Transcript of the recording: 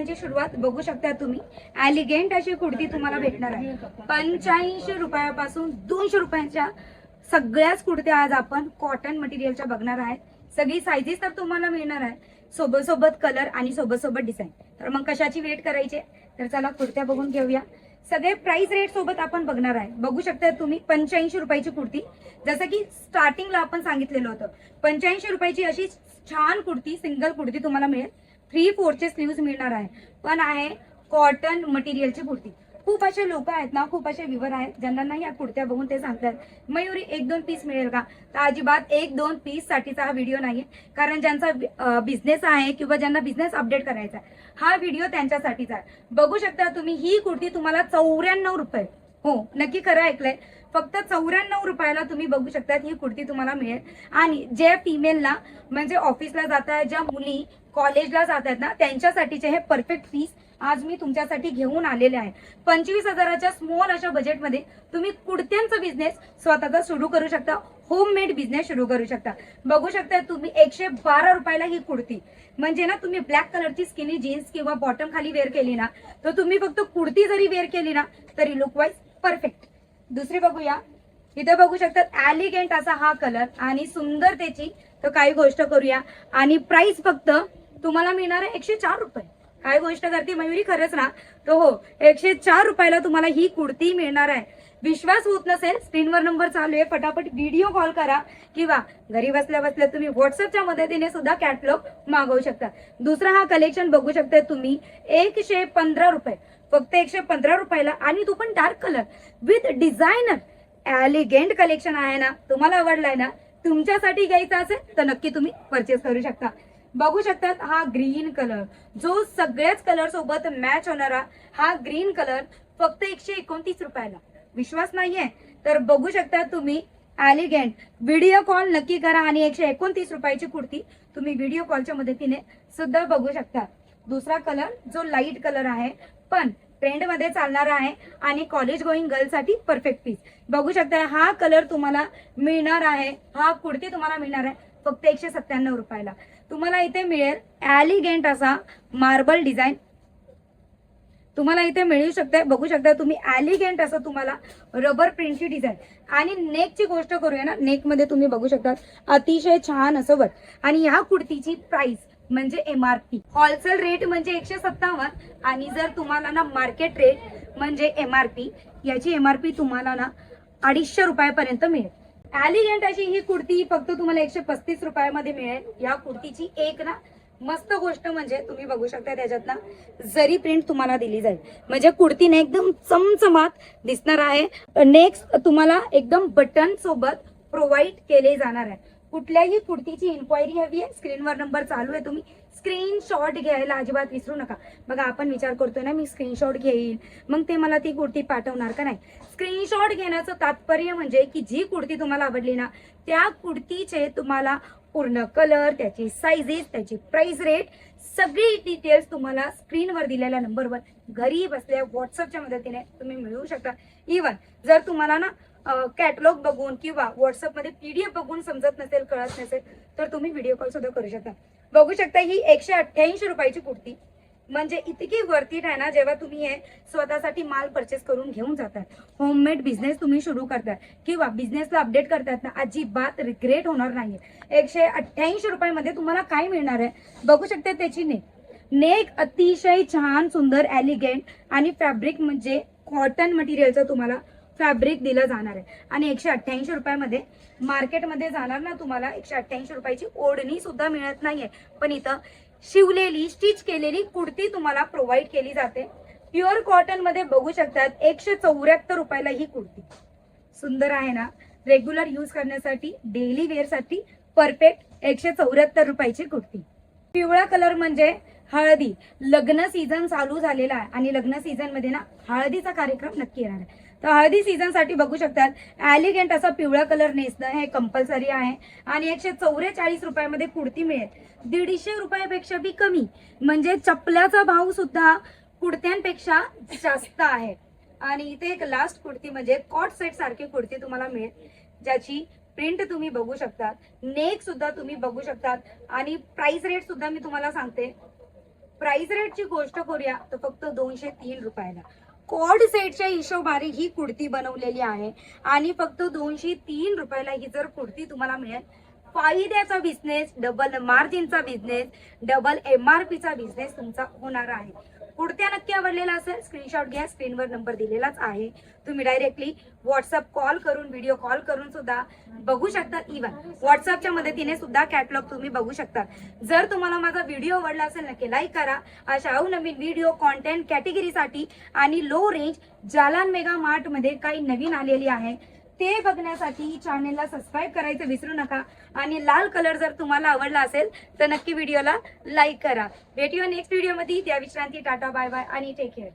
कुर्त्यांची सुरुवात बघू शकता तुम्ही. ॲलिगेंट अशी कुर्ती तुम्हाला भेटणार आहे. पंच्याऐंशी रुपयापासून दोनशे रुपयांच्या सगळ्याच कुर्त्या आज आपण कॉटन मटेरियलच्या बघणार आहे. सगळी सायझेस तर तुम्हाला मिळणार आहे. सोबत सोबत कलर आणि सोबत सोबत डिझाईन तर मग कशाची वेट करायची? तर चला कुर्त्या बघून घेऊया. सगळे प्राइस रेट सोबत आपण बघणार आहे. बघू शकता तुम्ही पंच्याऐंशी रुपयाची कुर्ती जसं की स्टार्टिंगला आपण सांगितलेलं होतं. पंच्याऐंशी रुपयाची अशी छान कुर्ती सिंगल कुर्ती तुम्हाला मिळेल. थ्री फोरचे स्लीव्ज मिळणार आहे. पण आहे कॉटन मटेरियलची कुर्ती खूप असे लोक आहेत ना खूप असे विवर आहेत ज्यांना नाही या कुर्त्या बघून ते सांगतात मयुरी एक दोन पीस मिळेल का? तर अजिबात एक दोन पीस साठीचा हा व्हिडिओ नाहीये. कारण ज्यांचा बिझनेस आहे किंवा ज्यांना बिझनेस अपडेट करायचा आहे हा व्हिडिओ त्यांच्यासाठीचा आहे. बघू शकता तुम्ही ही कुर्ती तुम्हाला चौऱ्याण्णव रुपये. हो नक्की खरं ऐकलंय. फक्त चौऱ्याण्णव रुपयाला तुम्ही बघू शकतात ही कुर्ती तुम्हाला मिळेल. आणि जे फिमेलला म्हणजे ऑफिसला जात आहेत ज्या मुली कॉलेजला जात आहेत ना त्यांच्यासाठीचे हे परफेक्ट पीस आज मी तुमच्यासाठी घेऊन आलेले आहे. पंचवीस हजाराच्या स्मॉल अशा बजेटमध्ये तुम्ही कुडत्यांचा बिझनेस स्वतःचा सुरू करू शकता होम मेड बिझनेस सुरू करू शकता. बघू शकता तुम्ही एकशे बारा रुपयाला ही कुर्ती. म्हणजे ना तुम्ही ब्लॅक कलरची स्किनी जीन्स किंवा बॉटम खाली वेअर केली ना तर तुम्ही फक्त कुर्ती जरी वेअर केली ना तरी लुकवाईज परफेक्ट दुसरी बघूया. इथे बघू शकतात ॲलिगेंट असा हा कलर आणि सुंदर त्याची तर काही गोष्ट करूया. आणि प्राइस फक्त तुम्हाला मिळणार आहे एकशे चार रुपये. काय गोष्ट करते मयुरी खरंच ना? तर हो एकशे चार रुपयाला तुम्हाला ही कुर्ती मिळणार आहे. विश्वास होत नसेल स्क्रीनवर नंबर चालू आहे फटाफट व्हिडिओ कॉल करा किंवा घरी बसल्या बसल्या तुम्ही व्हॉट्सअपच्या मदतीने सुद्धा कॅटलॉग मागवू शकता. दुसरा हा कलेक्शन बघू शकता तुम्ही एकशे पंधरा रुपये. फक्त एकशे पंधरा रुपयाला. आणि तो पण dark colour with designer elegant collection आहे ना. तुम्हाला आवडलाय ना तुमच्यासाठी घ्यायचा असेल तर नक्की तुम्ही परचेस करू शकता. बघू शकतात हा ग्रीन कलर जो सगळ्याच कलर सोबत मॅच होणारा हा ग्रीन कलर फक्त एकशे एकोणतीस रुपयाला. विश्वास नाहीये? तर बघू शकता तुम्ही ॲलिगेंट व्हिडिओ कॉल नक्की करा आणि एकशे एकोणतीस रुपयाची कुर्ती तुम्ही व्हिडिओ कॉलच्या मदतीने सुद्धा बघू शकता. दुसरा कलर जो लाइट कलर आहे पण ट्रेंडमध्ये चालणार आहे आणि कॉलेज गोईंग गर्लसाठी परफेक्ट पीस बघू शकता हा कलर तुम्हाला मिळणार आहे. हा कुर्ती तुम्हाला मिळणार आहे फक्त एकशे सत्त्याण्णव रुपयाला. तुम्हाला इथे मिळेल ॲलिगेंट असा मार्बल डिझाईन तुम्हाला इथे मिळू शकते बघू शकता तुम्ही ॲलिगेंट असं तुम्हाला रबर प्रिंटची डिझाईन आणि नेकची गोष्ट करूया ना नेकमध्ये तुम्ही बघू शकता अतिशय छान असं वर आणि ह्या कुर्तीची प्राईस म्हणजे M R P wholesale rate म्हणजे एकशे सत्तावन्न आणि जर तुम्हाला ना मार्केट रेट म्हणजे एम आर पी याची एम आर पी तुम्हाला ना अडीचशे रुपयापर्यंत मिळेल. ॲलिगेंट अशी ही कुर्ती फक्त तुम्हाला एकशे पस्तीस रुपयामध्ये मिळेल. या कुर्तीची एक ना मस्त गोष्ट म्हणजे तुम्ही बघू शकता त्याच्यात ना जरी प्रिंट तुम्हाला दिली जाईल. म्हणजे कुर्तीने एकदम चमचमात दिसणार आहे. नेक्स्ट तुम्हाला एकदम बटन सोबत प्रोव्हाइड केले जाणार आहे. कुठल्याही कुर्तीची इन्क्वायरी हवी आहे स्क्रीनवर नंबर चालू आहे तुम्ही स्क्रीनशॉट घ्यायला अजिबात विसरू नका. बघा आपण विचार करतोय ना मी स्क्रीनशॉट घेईल. मग ते मला ती कुर्ती पाठवणार का नाही? स्क्रीनशॉट घेण्याचं तात्पर्य म्हणजे की जी कुर्ती तुम्हाला आवडली ना त्या कुर्तीचे तुम्हाला पूर्ण कलर त्याची साईजेस त्याची प्राइस रेट सगळी डिटेल्स तुम्हाला स्क्रीनवर दिलेल्या नंबरवर घरी बसल्या व्हॉट्सअपच्या मदतीने तुम्ही मिळवू शकता. इवन जर तुम्हाला ना कॅटलॉग बघून किंवा व्हॉट्सअपमध्ये पी डी एफ बघून समजत नसेल कळत नसेल तर तुम्ही व्हिडिओ कॉल सुद्धा करू शकता. बघू शकता ही एकशे अठ्ठ्याऐंशी रुपयाची कुर्ती. म्हणजे इतकी वरती आहे ना जेव्हा तुम्ही हे स्वतःसाठी माल परचेस करून घेऊन जातात. होममेड बिझनेस तुम्ही सुरू करतात. किंवा बिझनेसला अपडेट करतात ना अजिबात रिग्रेट होणार नाही एकशे अठ्ठ्याऐंशी रुपयामध्ये तुम्हाला काय मिळणार आहे? बघू शकता त्याची नेक. नेक अतिशय छान सुंदर ॲलिगेंट आणि फॅब्रिक म्हणजे कॉटन मटेरियलचं तुम्हाला फॅब्रिक दिलं जाणार आहे. आणि एकशे अठ्ठ्याऐंशी रुपयामध्ये मार्केटमध्ये जाणार ना तुम्हाला एकशे अठ्ठ्याऐंशी रुपयाची ओढणी सुद्धा मिळत नाहीये. पण इथं शिवलेली स्टिच केलेली कुर्ती तुम्हाला प्रोव्हाइड केली जाते. प्युअर कॉटनमध्ये बघू शकतात एकशे चौऱ्याहत्तर रुपयाला ही कुर्ती. सुंदर आहे ना? रेग्युलर यूज करण्यासाठी डेली वेअरसाठी परफेक्ट एकशे चौऱ्याहत्तर रुपयाची कुर्ती. पिवळा कलर म्हणजे हळदी. लग्न सीझन चालू झालेला आहे आणि लग्न सीझनमध्ये ना हळदीचा कार्यक्रम नक्की येणार आहे. तर हळदी सीझनसाठी बघू शकतात. ॲलिगेंट असा पिवळा कलर नेसणं हे कंपल्सरी आहे. आणि एकशे चौवेचाळीस रुपयामध्ये कुर्ती मिळेल. दीडशे रुपयापेक्षा बी कमी. म्हणजे चपल्याचा भाव सुद्धा कुर्त्यांपेक्षा जास्त आहे. आणि इथे एक लास्ट कुर्ती म्हणजे कॉट सेट सारखी कुर्ती तुम्हाला मिळेल. ज्याची प्रिंट तुम्ही बघू शकता नेक सुद्धा तुम्ही बघू शकतात. आणि प्राइस रेट सुद्धा मी तुम्हाला सांगते. प्राइस रेटची गोष्ट करूया तर फक्त दोनशे तीन रुपयाला. कॉड सेटच्या हिशोबाने ही कुर्ती बनवलेली आहे. आणि फक्त दोनशे तीन रुपयाला ही जर कुर्ती तुम्हाला मिळेल फायद्याचा बिझनेस डबल मार्जिनचा बिझनेस डबल एम आर पीचा बिझनेस तुमचा होणार आहे. कुर्त्या नक्की आवडलेला असेल स्क्रीनशॉट घ्या स्क्रीनवर नंबर दिलेलाच आहे. तुम्ही डायरेक्टली व्हॉट्सअप कॉल करून व्हिडिओ कॉल करून सुद्धा बघू शकता. इवन व्हॉट्सअपच्या मदतीने सुद्धा कॅटलॉग तुम्ही बघू शकता. जर तुम्हाला माझा व्हिडिओ आवडला असेल नक्की लाईक करा. अशा अवनवीन व्हिडिओ कॉन्टेंट कॅटेगरीसाठी आणि लो रेंज जालान मेगा मार्टमध्ये काही नवीन आलेली आहे. ते बघण्यासाठी चॅनेलला सबस्क्राईब करायचं विसरू नका. आणि लाल कलर जर तुम्हाला आवडला असेल तर नक्की व्हिडिओला लाईक करा. भेटूया नेक्स्ट व्हिडिओमध्ये त्या विश्रांती टाटा बाय बाय आणि टेक केअर